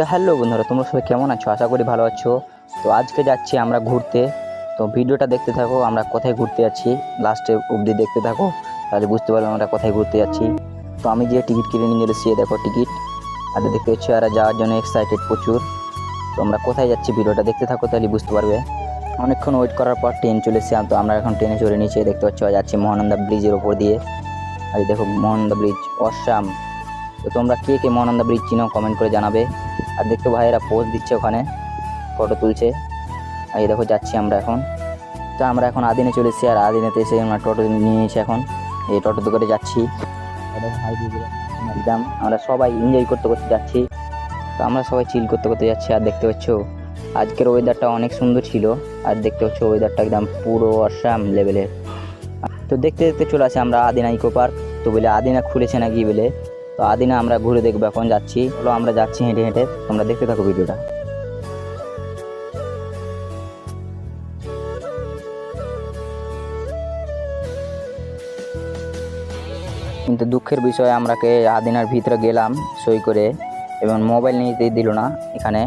তো হ্যালো বন্ধুরা, তোমরা সবাই কেমন আছো? আশা করি ভালো আছো। তো আজকে যাচ্ছি আমরা ঘুরতে। তো ভিডিওটা দেখতে থাকো, আমরা কোথায় ঘুরতে যাচ্ছি। লাস্টে অবধি দেখতে থাকো, তাহলে বুঝতে পারবে আমরা কোথায় ঘুরতে যাচ্ছি। তো আমি যে টিকিট কিনে নিয়ে এসেছি দেখো টিকিট। আর দেখতে পাচ্ছি আর যাওয়ার জন্য এক্সাইটেড প্রচুর। তো আমরা কোথায় যাচ্ছি ভিডিওটা দেখতে থাকো, তাহলে বুঝতে পারবে। অনেকক্ষণ ওয়েট করার পর ট্রেন চলে এসেছি তো আমরা এখন ট্রেনে চলে নিচে দেখতে পাচ্ছি, যাচ্ছি মহানন্দা ব্রিজের ওপর দিয়ে। আর দেখো মহানন্দা ব্রিজ অসাম। তো তোমরা কে কে মহানন্দা ব্রিজ চিনো কমেন্ট করে জানাবে। আর দেখতে ভাইয়েরা পোজ দিচ্ছে ওখানে ফটো তুলছে। আর এই দেখো, যাচ্ছি আমরা এখন। তো আমরা এখন আদিনে চলে এসেছি, আর আদিনেতে এসে আমরা টোটো নিয়েছি এখন এই টোটোতে করে যাচ্ছি। একদম আমরা সবাই এনজয় করতে করতে যাচ্ছি। তো আমরা সবাই চিল করতে করতে যাচ্ছি, আর দেখতে পাচ্ছ, আজকের ওয়েদারটা অনেক সুন্দর ছিল। আর দেখতে পাচ্ছ ওয়েদারটা একদম পুরো অসাম লেভেলের তো দেখতে দেখতে চলে আসে আমরা আদিনা ইকো পার্ক তো বলে, আদিনা খুলেছে নাকি? বলে তো আদিনা আমরা ঘুরে দেখব, এখন যাচ্ছি। চলো আমরা যাচ্ছি হেঁটে হেঁটে। তোমরা দেখতে থাকো ভিডিওটা। কিন্তু দুঃখের বিষয় আমরাকে আদিনার ভিতরে গেলাম সই করে, এবং মোবাইল নিয়ে যেতে দিল না এখানে।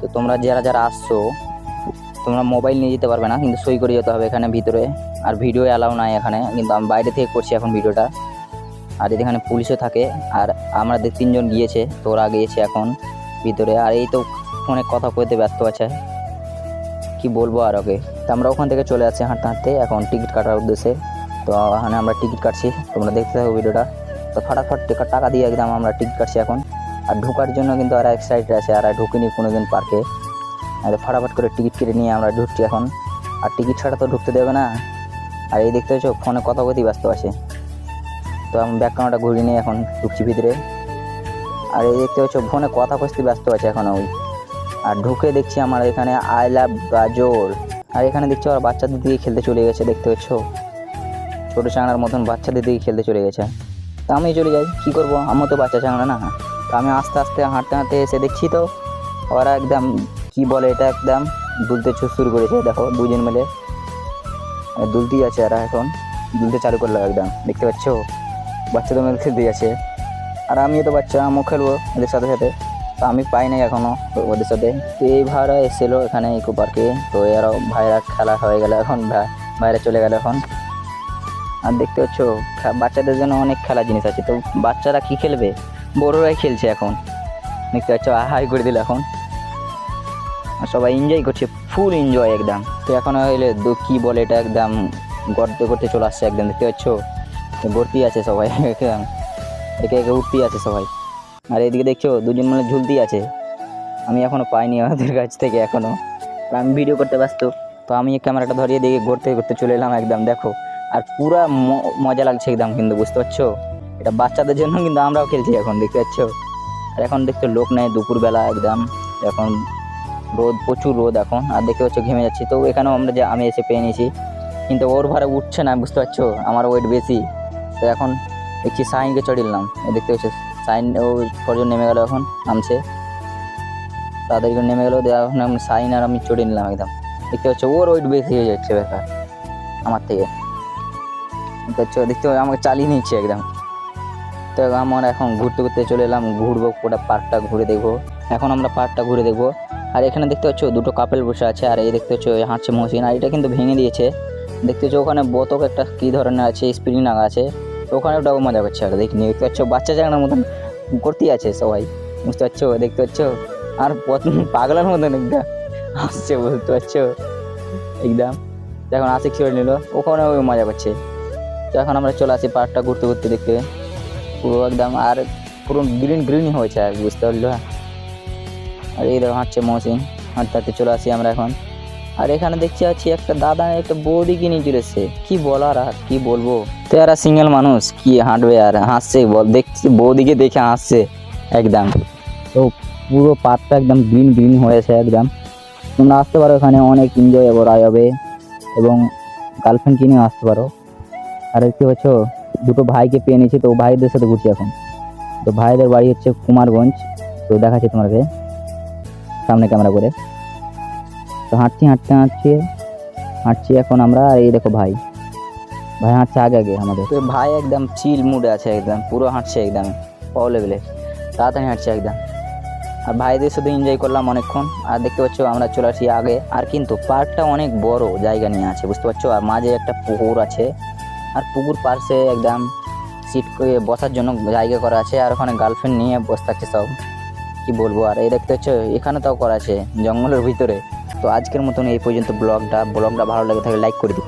তো তোমরা যারা যারা আসছো, তোমরা মোবাইল নিয়ে যেতে পারবে না, কিন্তু সই করে যেতে হবে এখানে ভিতরে। আর ভিডিও অ্যালাউ নাই এখানে, কিন্তু আমি বাইরে থেকে করছি এখন ভিডিওটা। আর এখানে পুলিশও থাকে, আর আমরা তিনজন গিয়েছে, তো ওরা গিয়েছে এখন ভিতরে। আর এই তো ফোনে কথা কইতে ব্যস্ত আছে। কি বলব আর ওকে? তো আমরা ওখান থেকে চলে যাচ্ছি হাঁটতে হাঁটতে, এখন টিকিট কাটার উদ্দেশ্যে। তো এখানে আমরা টিকিট কাটছি, তোমরা দেখতে থাকো ভিডিওটা। তো ফাটাফাট টিকা- দিয়ে একদম আমরা টিকিট কাটছি এখন। আর ঢোকার জন্য কিন্তু আর এক্সাইটেড আছে, আর ঢুকিনি কোনো দিন পার্কে ফাটাফাট করে টিকিট কেটে নিয়ে আমরা ঢুকছি এখন। আর টিকিট ছাড়া তো ঢুকতে দেবে না। আর এই দেখতে পাচ্ছ, ফোনে কথা বলতেই ব্যস্ত আছে। তো আমি ব্যাক ক্যামেরাটা ঘুরিয়ে নিয়ে এখন ঢুকছি ভিতরে। আর এই দেখতে পাচ্ছ, ফোনে কথা কষতে ব্যস্ত আছে এখন ওই। আর ঢুকে দেখছি আমার এখানে আই লাভ গাজর আর এখানে দেখছি ওরা বাচ্চাদের দিকে খেলতে চলে গেছে, দেখতে পাচ্ছ? ছোটো চাংড়ার মতন বাচ্চাদের দিকে খেলতে চলে গেছে। তা আমি চলে যাই, কী করব? আমার তো বাচ্চা চাংড়া না। তো আমি আস্তে আস্তে হাঁটতে হাঁটতে এসে দেখছি তো, ওরা একদম, কি বলে এটা একদম, দুলতে শুরু করেছে, দেখো দুজন মিলে। দুলতেই আছে এরা এখন, দুলতে চালু করল একদম, দেখতে পাচ্ছ? বাচ্চাদের মধ্যে খেলতে আছে আর আমিও তো বাচ্চা, আমিও খেলব ওদের সাথে সাথে। তো আমি পাই নাই এখনও ওদের সাথে। তো এই ভাইরা এসেছিল এখানে ইকো পার্কে। তো এরাও ভাইরা খেলা হয়ে গেল এখন ভাই- চলে গেল এখন। আর দেখতে পাচ্ছ বাচ্চাদের জন্য অনেক খেলার জিনিস আছে। তো বাচ্চারা কি খেলবে? বড়রাই খেলছে এখন। দেখতে পাচ্ছ, হাই করে দিল এখন। আর সবাই এনজয় করছে ফুল এনজয় একদম। তো এখন হইলে কি বলে এটা একদম গর্তে করতে চলে আসছে একদম। দেখতে পাচ্ছ? ভর্তি আছে সবাই। একে একে উঠতেই আছে সবাই। আর এদিকে দেখছ, দুজন মানে ঝুলতেই আছে। আমি এখনও পাইনি ওদের কাছ থেকে এখনও। আর আমি ভিডিও করতে ব্যস্ত। তো আমি ক্যামেরাটা ধরিয়ে দিয়ে ঘুরতে ঘুরতে চলে এলাম একদম, দেখো। আর পুরা মজা লাগছে একদম কিন্তু, বুঝতে পারছ? এটা বাচ্চাদের জন্য কিন্তু আমরাও খেলছি এখন, দেখতে পাচ্ছ? আর এখন দেখছ, লোক নেই দুপুরবেলা একদম। এখন রোদ, প্রচুর রোদ এখন। আর দেখতে পাচ্ছ, ঘেমে যাচ্ছি। তো এখানেও আমরা যে, আমি এসে পেয়ে নিয়েছি। কিন্তু ওর ভাড়া উঠছে না, বুঝতে পারছ? আমার ওয়েট বেশি। তো এখন দেখছি সাইনকে চড়ে নিলাম দেখতে পাচ্ছ, সাইন ও ছজন নেমে গেল এখন, নামছে। তাদেরকে নেমে গেলো এখন আমি সাইন আর আমি চড়ে নিলাম একদম। দেখতে পাচ্ছ, ওর ওয়েট বেশি হয়ে যাচ্ছে বেকার আমার থেকে। দেখতে দেখতে আমাকে চালিয়ে নিচ্ছে একদম। তো আমরা এখন ঘুরতে ঘুরতে চলে এলাম, ঘুরবো পুরো পার্কটা ঘুরে দেখব। এখন আমরা পার্কটা ঘুরে দেখব। আর এখানে দেখতে পাচ্ছ, দুটো কাপেল বসে আছে, আর এই দেখতে পাচ্ছ হাঁটছে মহসিন আর এটা কিন্তু ভেঙে দিয়েছে। দেখতে পাচ্ছ, ওখানে বতক একটা কী ধরনের আছে স্প্রিং নাগা আছে। ওখানে ওটাও মজা করছে আর দেখিনি দেখতে পাচ্ছ, বাচ্চা চাঙানোর মতন করতেই আছে সবাই, বুঝতে পারছ? দেখতে পাচ্ছ? আর পাগলার মতন একদম। হাসছে বুঝতে পারছ? একদম। এখন আশিক ছেড়ে নিল। ওখানে ওই মজা করছে। তো এখন আমরা চলে আসি পার্কটা ঘুরতে ঘুরতে দেখতে। পুরো একদম আর পুরো গ্রিন গ্রিনই হয়েছে আর, বুঝতে পারল? আর এই দেখো, হাঁটছে মহসিন হাঁটতে হাঁটতে চলে আসি আমরা এখন। আর এখানে দেখছি আছি একটা দাদা একটা বৌদিকে নিয়ে চলে এসছে কি বলার আর কি বলব? তো এরা সিঙ্গেল মানুষ, কি হাঁটবে আর হাসছে বল দেখছি বৌদিকে দেখে হাসছে একদম। তো পুরো পার্কটা একদম গ্রিন গ্রিন হয়েছে একদম। তোমরা আসতে পারো এখানে, অনেক এনজয় করা যাবে এবং গার্লফ্রেন্ড কিনেও আসতে পারো। আর দেখতে পাচ্ছ, দুটো ভাইকে পেয়ে নিয়েছি, তো ভাইদের সাথে ঘুরছি এখন। তো ভাইদের বাড়ি হচ্ছে কুমারগঞ্জ। তো দেখাচ্ছি তোমাকে, সামনে ক্যামেরা করে। তো হাঁটছি হাঁটতে হাঁটছি। হাঁটছি এখন আমরা, এই দেখো ভাই। ভাই হাঁটছে আগে আগে আমাদের। তো ভাই একদম চিল মুডে আছে একদম, পুরো হাঁটছে একদম পাও লেভেলে তাড়াতাড়ি হাঁটছে একদম। আর ভাইদের শুধু এনজয় করলাম অনেকক্ষণ। আর দেখতে পাচ্ছ, আমরা চলে আসি আগে। আর কিন্তু পার্কটা অনেক বড় জায়গা নিয়ে আছে, বুঝতে পারছ? আর মাঝে একটা পুকুর আছে। আর পুকুর পাশে একদম সিট করে বসার জন্য জায়গা করা আছে। আর ওখানে গার্লফ্রেন্ড নিয়ে বসে থাকছে সব। কি বলব? আর এই দেখতে পাচ্ছ, এখানে তাও করা আছে, জঙ্গলের ভিতরে। তো আজকের মতন এই পর্যন্ত ব্লগটা। ব্লগটা ভালো লাগে থাকলে লাইক করে দিও।